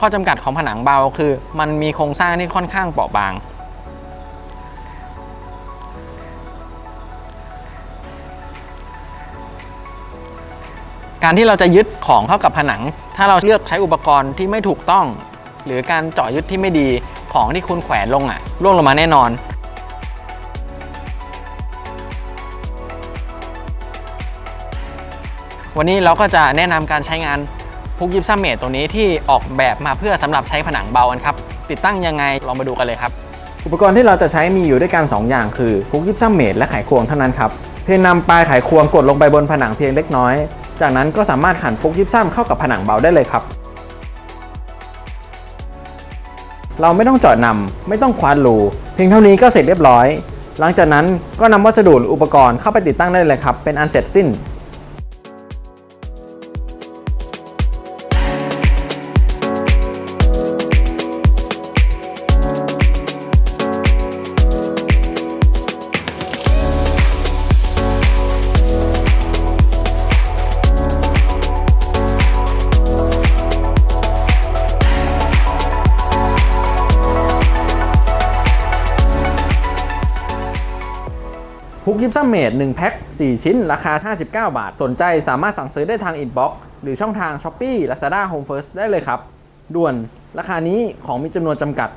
ข้อจำกัดของผนังเบาคือ มันมีโครงสร้างที่ค่อนข้างเปราะบาง การที่เราจะยึดของเข้ากับผนัง ถ้าเราเลือกใช้อุปกรณ์ที่ไม่ถูกต้อง หรือการเจาะยึดที่ไม่ดีของที่คุณแขวนลงอะร่วงลงมาแน่นอนวันนี้เราก็จะแนะนำการใช้งาน พุกยิปซัมเมดตัวนี้ที่ออกแบบมาเพื่อสำหรับใช้ผนังเบากันครับ ติดตั้งยังไงลองมาดูกันเลยครับ อุปกรณ์ที่เราจะใช้มีอยู่ด้วยกัน 2 อย่างคือพุกยิปซัมเมดและไขควงเท่านั้นครับเพียงนำปลายไขควงกดลงไปบนผนังเพียงเล็กน้อย จากนั้นก็สามารถขันพุกยิปซัมเข้ากับผนังเบาได้เลยครับ เราไม่ต้องเจาะนำไม่ต้องควานรูเพียงเท่านี้ก็เสร็จเรียบร้อย หลังจากนั้นก็นำวัสดุหรืออุปกรณ์เข้าไปติดตั้งได้เลยครับเป็นอันเสร็จสิ้น พุกยิปซัมเมด1แพ็ค 4 ชิ้น ราคา 59 บาท สนใจสามารถสั่งซื้อได้ทางอินบ็อกซ์หรือช่องทาง s h อ p e e Lazada Home First ได้เลยครับ ด่วน ราคานี้ของมีจำนวนจำกัด